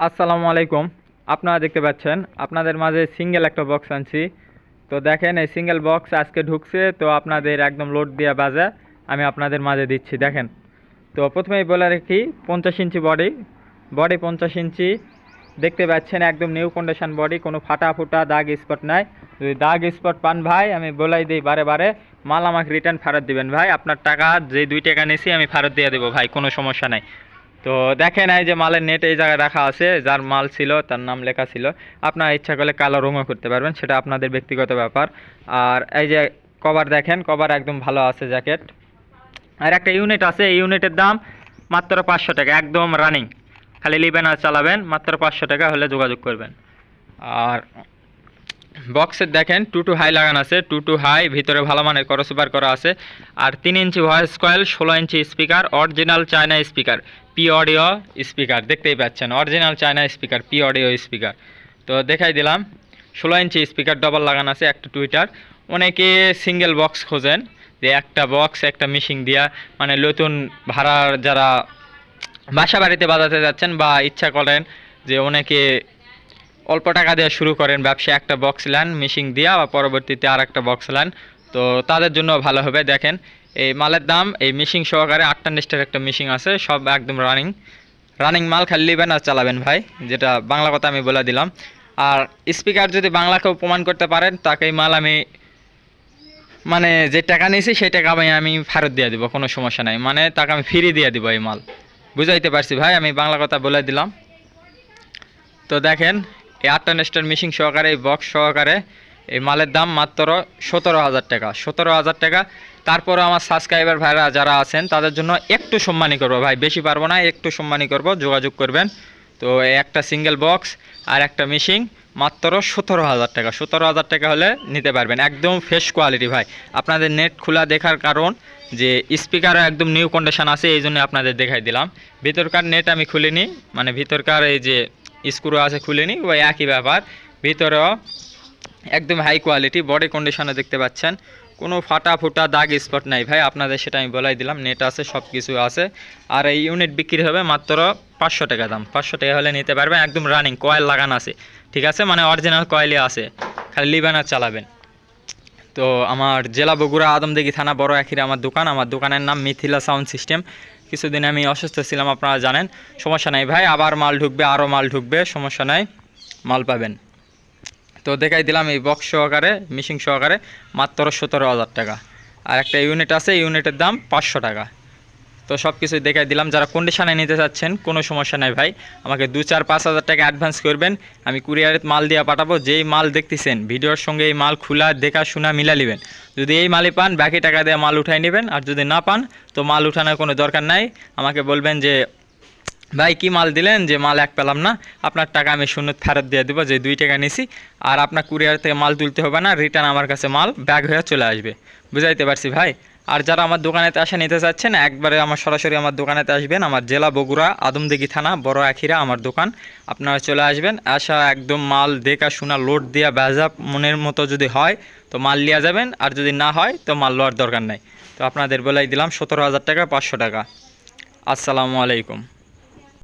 আসসালামু আলাইকুম। আপনারা দেখতে পাচ্ছেন, আপনাদের মাঝে সিঙ্গেল একটা বক্স আনছি। তো দেখেন, এই সিঙ্গেল বক্স আজকে ঢুকছে, তো আপনাদের একদম লোড দেওয়া বাজা, আমি আপনাদের মাঝে দিচ্ছি, দেখেন। তো প্রথমেই বলে রাখি, পঞ্চাশ ইঞ্চি বডি বডি পঞ্চাশ ইঞ্চি। দেখতে পাচ্ছেন, একদম নিউ কন্ডিশন বডি কোনো ফাটা ফুটা দাগ স্পট নাই। যদি দাগ স্পট পান ভাই, আমি বলাই দিই বারে বারে, মাল আমাকে রিটার্ন ফেরত দিবেন ভাই। আপনার টাকা, যে দুই টাকা নিয়েছি আমি ফেরত দিয়ে দেবো ভাই, কোনো সমস্যা নাই। তো দেখেন এই যে মালের নেট এই জায়গায় রাখা আছে, যার মাল ছিল, তার নাম লেখা ছিল। আপনার ইচ্ছা করলে কালো রঙও করতে পারবেন, সেটা আপনাদের ব্যক্তিগত ব্যাপার। আর এই যে কভার দেখেন কভার একদম ভালো আছে জ্যাকেট আর একটা ইউনিট আছে, এই ইউনিটের দাম মাত্র পাঁচশো টাকা, একদম রানিং খালি লিবেন আর চালাবেন, মাত্র পাঁচশো টাকা হলে যোগাযোগ করবেন। আর বক্সের দেখেন টু টু হাই লাগানো আছে টু টু হাই ভিতরে ভালো মানের করসুপার করা আছে, আর তিন ইঞ্চি ভয়েস কয়েল ষোলো inch speaker original China speaker P audio speaker দেখতেই পাচ্ছেন original China speaker P audio speaker তো দেখাই দিলাম, ষোলো ইঞ্চি স্পিকার ডবল লাগানো আছে, একটা টুইটার অনেকে সিঙ্গেল বক্স খোঁজেন, যে একটা বক্স একটা মিশিং দিয়া মানে নতুন ভাড়ার যারা বাসা বাড়িতে বাজাতে যাচ্ছেন বা ইচ্ছা করেন যে অনেকে অল্প টাকা দিয়ে শুরু করেন ব্যবসা, একটা বক্স নেন মিশিং দিয়া বা পরবর্তীতে আর একটা বক্স নেন। তো তাদের জন্য ভালো হবে, দেখেন। এই মালের দাম, এই মিশিং সহকারে আটটা নিস্টের একটা মিশিং আছে, সব একদম রানিং রানিং মাল খালি নেবেন আর চালাবেন ভাই, যেটা বাংলা কথা আমি বলে দিলাম। আর স্পিকার যদি বাংলাকেও প্রমাণ করতে পারেন তাকে মাল আমি মানে যে টাকা নিয়েছি, সেই টাকা আমি আমি ফেরত দিয়ে দিব, কোনো সমস্যা নাই। মানে তাকে আমি ফ্রি দিয়ে দিব এই মাল। বুঝাইতে পারছি ভাই, আমি বাংলা কথা বলে দিলাম। তো দেখেন এই আটটা নেস্টার মিশিং সহকারে, এই বক্স সহকারে এই মালের দাম মাত্র সতেরো হাজার টাকা, সতেরো হাজার টাকা। তারপরে আমার সাবস্ক্রাইবার ভাইরা যারা আছেন, তাদের জন্য একটু সম্মানী করব। ভাই, বেশি পারব না, একটু সম্মানী করব, যোগাযোগ করবেন। তো একটা সিঙ্গেল বক্স আর একটা মিশিং মাত্র সতেরো হাজার টাকা। সতেরো হাজার টাকা হলে নিতে পারবেন। একদম ফ্রেশ কোয়ালিটি ভাই। আপনাদের নেট খোলা দেখার কারণ যে স্পিকারও একদম নিউ কন্ডিশন আছে, এই জন্য আপনাদের দেখাই দিলাম। ভিতরকার নেট আমি খুলিনি মানে ভিতরকার এই যে স্ক্রু আছে খুলিনি ওই একই ব্যাপার। ভিতরেও একদম হাই কোয়ালিটি বডি কন্ডিশনে দেখতে পাচ্ছেন। কোনো ফাটা ফুটা দাগ স্পট নাই ভাই, আপনাদের সেটা আমি বলাই দিলাম নেট আছে সব কিছু আছে। আর এই ইউনিট বিক্রি হবে মাত্র পাঁচশো টাকা দাম। পাঁচশো টাকা হলে নিতে পারবেন, একদম রানিং কয়েল লাগানো আছে। ঠিক আছে? মানে অরিজিনাল কয়েলই আছে। খালি লিবেন আর চালাবেন। তো আমার জেলা বগুড়া আদমদিঘি থানা বড় এখিরে আমার দোকান। আমার দোকানের নাম মিথিলা সাউন্ড সিস্টেম। কিছুদিন আমি অসুস্থ ছিলাম, আপনারা জানেন। সমস্যা নাই ভাই, আবার মাল ঢুকবে আরও মাল ঢুকবে, সমস্যা নাই, মাল পাবেন। তো দেখাই দিলাম এই বক্স সহকারে মিশিং সহকারে, মাত্র সতেরো হাজার টাকা। আর একটা ইউনিট আছে ইউনিটের দাম পাঁচশো টাকা। তো সব কিছুই দেখাই দিলাম। যারা কন্ডিশনে নিতে চাচ্ছেন, কোনো সমস্যা নাই ভাই। আমাকে দু চার পাঁচ হাজার টাকা অ্যাডভান্স করবেন। আমি কুরিয়ারে মাল দিয়ে পাঠাবো। যেই মাল দেখতেছেন, ভিডিওর সঙ্গে এই মাল খোলা, দেখা, শোনা, মিলা নেবেন। যদি এই মালই পান, বাকি টাকা দিয়ে মাল উঠাই নেবেন। আর যদি না পান, তো মাল উঠানোর কোনো দরকার নাই। আমাকে বলবেন যে, ভাই, কি মাল দিলেন? যে, মাল এক পেলাম না। আপনার টাকা আমি শূন্য ফেরত দিয়ে দেবো। যে, দুই টাকা নিছি। আর আপনার কুরিয়ার থেকে মাল তুলতে হবে না। রিটার্ন আমার কাছে মাল ব্যাগ হয়ে চলে আসবে। বুঝাইতে পারছি ভাই? আর যারা আমার দোকানেতে আসে নিতে চাচ্ছেন, একবারে আমার সরাসরি আমার দোকানেতে আসবেন। আমার জেলা বগুড়া, আদমদিঘি থানা, বড় আখিরা আমার দোকান। আপনারা চলে আসবেন, আসা একদম মাল দেখা শোনা লোড দিয়া বেজা মনের মতো যদি হয়, তো মাল লিয়া যাবেন। আর যদি না হয়, তো মাল লওয়ার দরকার নাই। তো আপনাদের বলাই দিলাম, সতেরো হাজার টাকা, পাঁচশো টাকা। আসসালামু আলাইকুম।